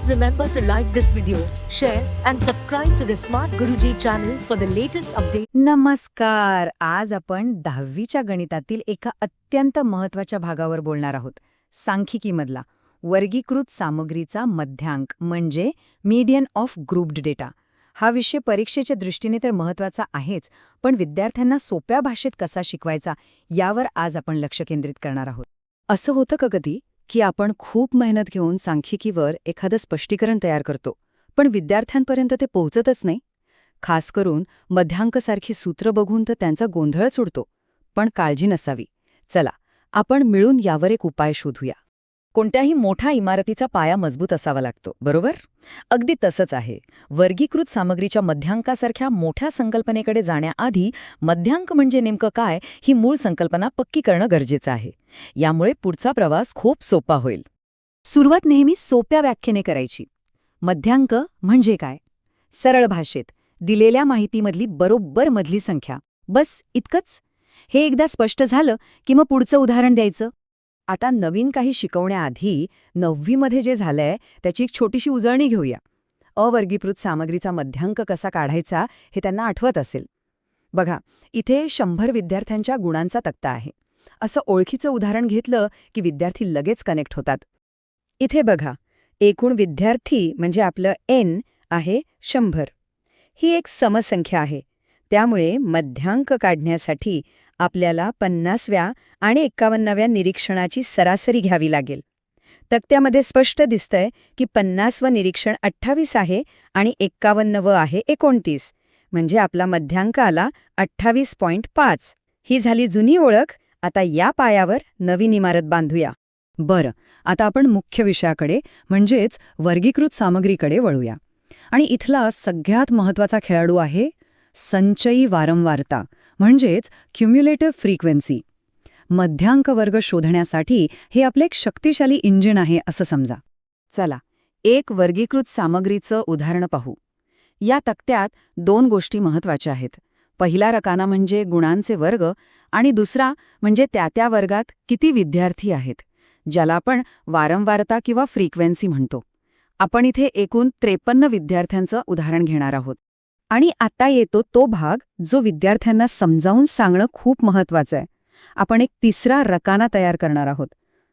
Please remember to like this video, share and subscribe to the Smart Guruji channel for the latest update. नमस्कार. आज आपण दहावीच्या गणितातील एका अत्यंत महत्त्वाच्या भागावर बोलणार आहोत. सांख्यिकीमधला वर्गीकृत सामग्रीचा मध्यांक म्हणजे मीडियन ऑफ ग्रुप्ड डेटा हा विषय परीक्षेच्या दृष्टीने तर महत्त्वाचा आहेच पण विद्यार्थ्यांना सोप्या भाषेत कसा शिकवायचा यावर आज आपण लक्ष केंद्रित करणार आहोत. असं होतं का कधी? की आपण खूप मेहनत घेऊन सांख्यिकीवर एखादं स्पष्टीकरण तयार करतो पण विद्यार्थ्यांपर्यंत ते पोहोचतच नाही. खास करून मध्यांकसारखी सूत्र बघून तर त्यांचा गोंधळच उडतो पण काळजी नसावी. चला आपण मिळून यावर एक उपाय शोधूया. कोणत्याही मोठ्या इमारतीचा पाया मजबूत असावा लागतो बरोबर? अगदी तसंच आहे. वर्गीकृत सामग्रीच्या मध्यांकासारख्या मोठ्या संकल्पनेकडे जाण्याआधी मध्यांक म्हणजे नेमकं काय ही मूळ संकल्पना पक्की करणं गरजेचं आहे. यामुळे पुढचा प्रवास खूप सोपा होईल. सुरुवात नेहमी सोप्या व्याख्येने करायची. मध्यांक म्हणजे काय? सरळ भाषेत दिलेल्या माहितीमधली बरोबर मधली संख्या. बस इतकंच? हे एकदा स्पष्ट झालं की मग पुढचं उदाहरण द्यायचं? आता नवीन काही शिकवण्याआधी नववीमध्ये जे झालंय त्याची एक छोटीशी उजळणी घेऊया. अवर्गीकृत सामग्रीचा मध्यांक कसा काढायचा हे त्यांना आठवत असेल. बघा इथे शंभर विद्यार्थ्यांच्या गुणांचा तक्ता आहे. असं ओळखीचं उदाहरण घेतलं की विद्यार्थी लगेच कनेक्ट होतात. इथे बघा एकूण विद्यार्थी म्हणजे आपलं एन आहे शंभर. ही एक समसंख्या आहे. त्यामुळे मध्यांक काढण्यासाठी आपल्याला पन्नासव्या आणि एक्कावन्नाव्या निरीक्षणाची सरासरी घ्यावी लागेल. तक्त्यामध्ये स्पष्ट दिसतंय की पन्नासवं निरीक्षण अठ्ठावीस आहे आणि एक्कावन्नवं आहे एकोणतीस. म्हणजे आपला मध्यांक आला अठ्ठावीस पॉईंट पाच. ही झाली जुनी ओळख. आता या पायावर नवीन इमारत बांधूया. बरं आता आपण मुख्य विषयाकडे म्हणजेच वर्गीकृत सामग्रीकडे वळूया. आणि इथला सगळ्यात महत्त्वाचा खेळाडू आहे संचयी वारंवारता म्हणजेच क्युम्युलेटिव्ह फ्रिक्वेन्सी मध्यांक वर्ग शोधण्यासाठी हे आपले एक शक्तिशाली इंजिन आहे असं समजा. चला एक वर्गीकृत सामग्रीचं उदाहरण पाहू. या तक्त्यात दोन गोष्टी महत्त्वाच्या आहेत. पहिला रकाना म्हणजे गुणांचे वर्ग आणि दुसरा म्हणजे त्या त्या वर्गात किती विद्यार्थी आहेत ज्याला आपण वारंवारता किंवा फ्रिक्वेन्सी म्हणतो. आपण इथे एकूण त्रेपन्न विद्यार्थ्यांचं उदाहरण घेणार आहोत. आणि आता येतो तो भाग जो विद्यार्थ्यांना समजावून सांगणं खूप महत्वाचं आहे. आपण एक तिसरा रकाना तयार करणार आहोत.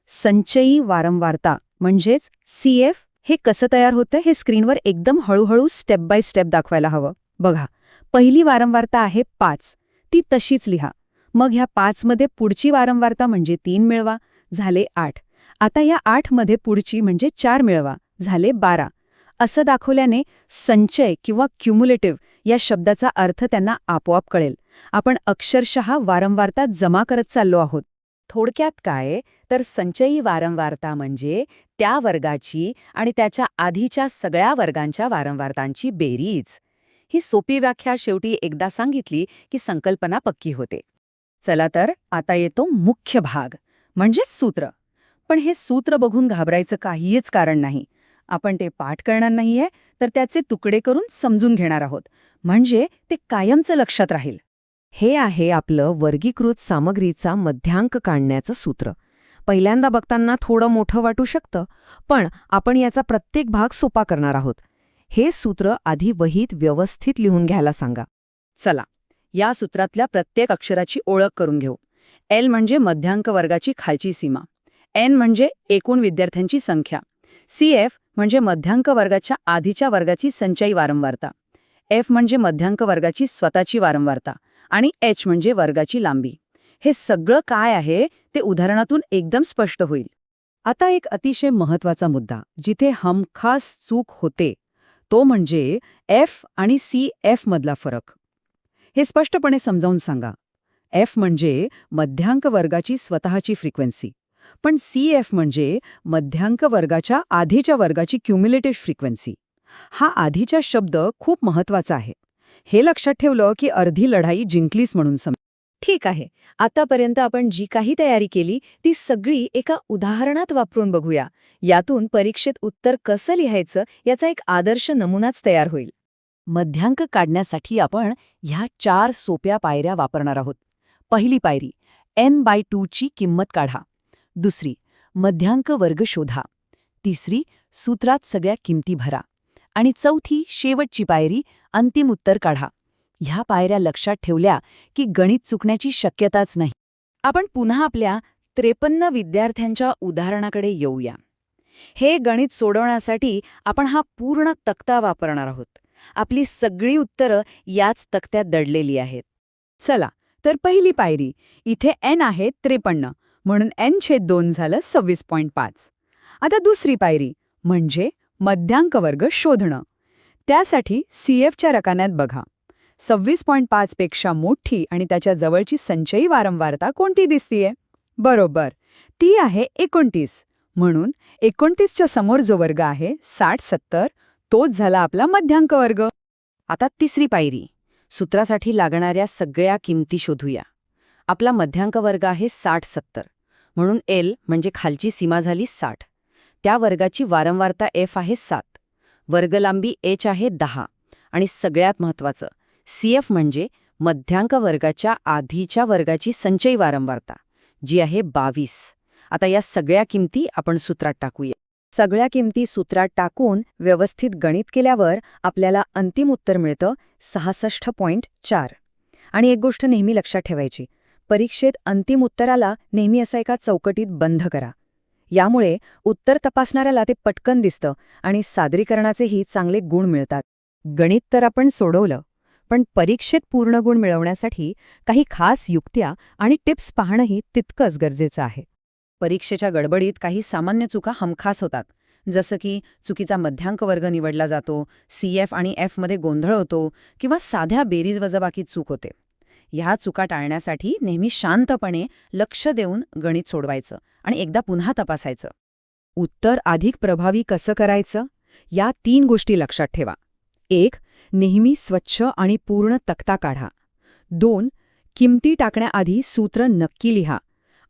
संचयी वारंवारता म्हणजेच सी एफ हे कसं तयार होतं हे स्क्रीनवर एकदम हळूहळू स्टेप बाय स्टेप दाखवायला हवं. बघा पहिली वारंवारता आहे पाच. ती तशीच लिहा. मग ह्या पाचमध्ये पुढची वारंवारता म्हणजे तीन मिळवा झाले आठ. आता या आठमध्ये पुढची म्हणजे चार मिळवा झाले बारा. असं दाखवल्याने संचय किंवा क्युम्युलेटिव्ह या शब्दाचा अर्थ त्यांना आपोआप कळेल. आपण अक्षरशः वारंवारता जमा करत चाललो आहोत. थोडक्यात काय? तर संचयी वारंवारता म्हणजे त्या वर्गाची आणि त्याच्या आधीच्या सगळ्या वर्गांच्या वारंवारतांची बेरीज. ही सोपी व्याख्या शेवटी एकदा सांगितली की संकल्पना पक्की होते. चला तर आता येतो मुख्य भाग म्हणजे सूत्र. पण हे सूत्र बघून घाबरायचं काहीच कारण नाही. आपण ते पाठ करणार नाहीये तर त्याचे तुकडे करून समजून घेणार आहोत. म्हणजे ते कायमचं लक्षात राहील. हे आहे आपलं वर्गीकृत सामग्रीचा मध्यांक काढण्याचं सूत्र. पहिल्यांदा बघताना थोडं मोठं वाटू शकतं पण आपण याचा प्रत्येक भाग सोपा करणार आहोत. हे सूत्र आधी वहीत व्यवस्थित लिहून घ्यायला सांगा. चला या सूत्रातल्या प्रत्येक अक्षराची ओळख करून घेऊ. एल म्हणजे मध्यांक वर्गाची खालची सीमा. एन म्हणजे एकूण विद्यार्थ्यांची संख्या. सी एफ म्हणजे मध्यांक वर्गाच्या आधीच्या वर्गाची संचयी वारंवारता. एफ म्हणजे मध्यांक वर्गाची स्वतःची वारंवारता आणि एच म्हणजे वर्गाची लांबी. हे सगळं काय आहे ते उदाहरणातून एकदम स्पष्ट होईल. आता एक अतिशय महत्त्वाचा मुद्दा जिथे हमखास चूक होते तो म्हणजे एफ आणि सी एफ मधला फरक. हे स्पष्टपणे समजावून सांगा. एफ म्हणजे मध्यांक वर्गाची स्वतःची फ्रिक्वेन्सी. पण सी एफ म्हणजे मध्यांक वर्गाच्या आधीच्या वर्गाची क्युम्युलेटिव्ह फ्रिक्वेन्सी हा आधीचा शब्द खूप महत्त्वाचा आहे. हे लक्षात ठेवलं की अर्धी लढाई जिंकलीच म्हणून सम ठीक आहे आतापर्यंत आपण जी काही तयारी केली ती सगळी एका उदाहरणात वापरून बघूया. यातून परीक्षेत उत्तर कसं लिहायचं याचा एक आदर्श नमुनाच तयार होईल. मध्यांक काढण्यासाठी आपण ह्या चार सोप्या पायऱ्या वापरणार आहोत. पहिली पायरी एन बाय टूची किंमत काढा. दुसरी मध्यांक वर्ग शोधा. तिसरी सूत्रात सगळ्या किमती भरा. आणि चौथी शेवटची पायरी अंतिम उत्तर काढा. ह्या पायऱ्या लक्षात ठेवल्या की गणित चुकण्याची शक्यताच नाही. आपण पुन्हा आपल्या त्रेपन्न विद्यार्थ्यांच्या उदाहरणाकडे येऊया. हे गणित सोडवण्यासाठी आपण हा पूर्ण तक्ता वापरणार आहोत. आपली सगळी उत्तरं याच तक्त्यात दडलेली आहेत. चला तर पहिली पायरी. इथे एन आहे त्रेपन्न. म्हणून एन छेद दोन झालं सव्वीस पॉईंट पाच. आता दुसरी पायरी म्हणजे मध्यांक वर्ग शोधणं. त्यासाठी सी एफच्या रकान्यात बघा. सव्वीस पॉईंट पाचपेक्षा मोठी आणि त्याच्या जवळची संचयी वारंवारता कोणती दिसतीये? बरोबर. ती आहे एकोणतीस. म्हणून एकोणतीसच्या समोर जो वर्ग आहे साठ सत्तर तोच झाला आपला मध्यांक वर्ग. आता तिसरी पायरी. सूत्रासाठी लागणाऱ्या सगळ्या किमती शोधूया. आपला मध्यांक वर्ग आहे साठ सत्तर. म्हणून एल म्हणजे खालची सीमा झाली साठ. त्या वर्गाची वारंवारता एफ आहे सात. वर्गलांबी एच आहे दहा. आणि सगळ्यात महत्त्वाचं सी एफ म्हणजे मध्यांक वर्गाच्या आधीच्या वर्गाची संचयी वारंवारता जी आहे बावीस. आता या सगळ्या किमती आपण सूत्रात टाकूया. सगळ्या किमती सूत्रात टाकून व्यवस्थित गणित केल्यावर आपल्याला अंतिम उत्तर मिळतं सहासष्ट पॉईंट चार. आणि एक गोष्ट नेहमी लक्षात ठेवायची परीक्षेत अंतिम उत्तराला नेहमी असा एका चौकटीत बंध करा. यामुळे उत्तर तपासणाऱ्याला ते पटकन दिसतं आणि सादरीकरणाचेही चांगले गुण मिळतात. गणित तर आपण सोडवलं पण परीक्षेत पूर्ण गुण मिळवण्यासाठी काही खास युक्त्या आणि टिप्स पाहणंही तितकंच गरजेचं आहे. परीक्षेच्या गडबडीत काही सामान्य चुका हमखास होतात जसं की चुकीचा मध्यांक वर्ग निवडला जातो सी एफ आणि एफमध्ये गोंधळ होतो किंवा साध्या बेरीज वजबाकी चूक होते. ह्या चुका टाळण्यासाठी नेहमी शांतपणे लक्ष देऊन गणित सोडवायचं आणि एकदा पुन्हा तपासायचं. उत्तर अधिक प्रभावी कसं करायचं? या तीन गोष्टी लक्षात ठेवा. एक नेहमी स्वच्छ आणि पूर्ण तक्ता काढा. दोन किमती टाकण्याआधी सूत्र नक्की लिहा.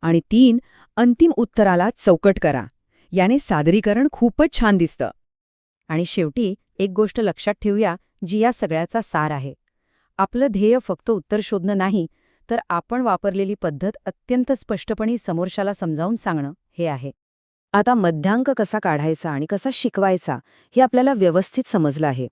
आणि तीन अंतिम उत्तराला चौकट करा. याने सादरीकरण खूपच छान दिसतं. आणि शेवटी एक गोष्ट लक्षात ठेवूया जी या सगळ्याचा सार आहे. आपलं ध्येय फक्त उत्तर शोधणं नाही तर आपण वापरलेली पद्धत अत्यंत स्पष्टपणे समोरच्याला समजावून सांगणं हे आहे. आता मध्यांक कसा काढायचा आणि कसा शिकवायचा हे आपल्याला व्यवस्थित समजलं आहे.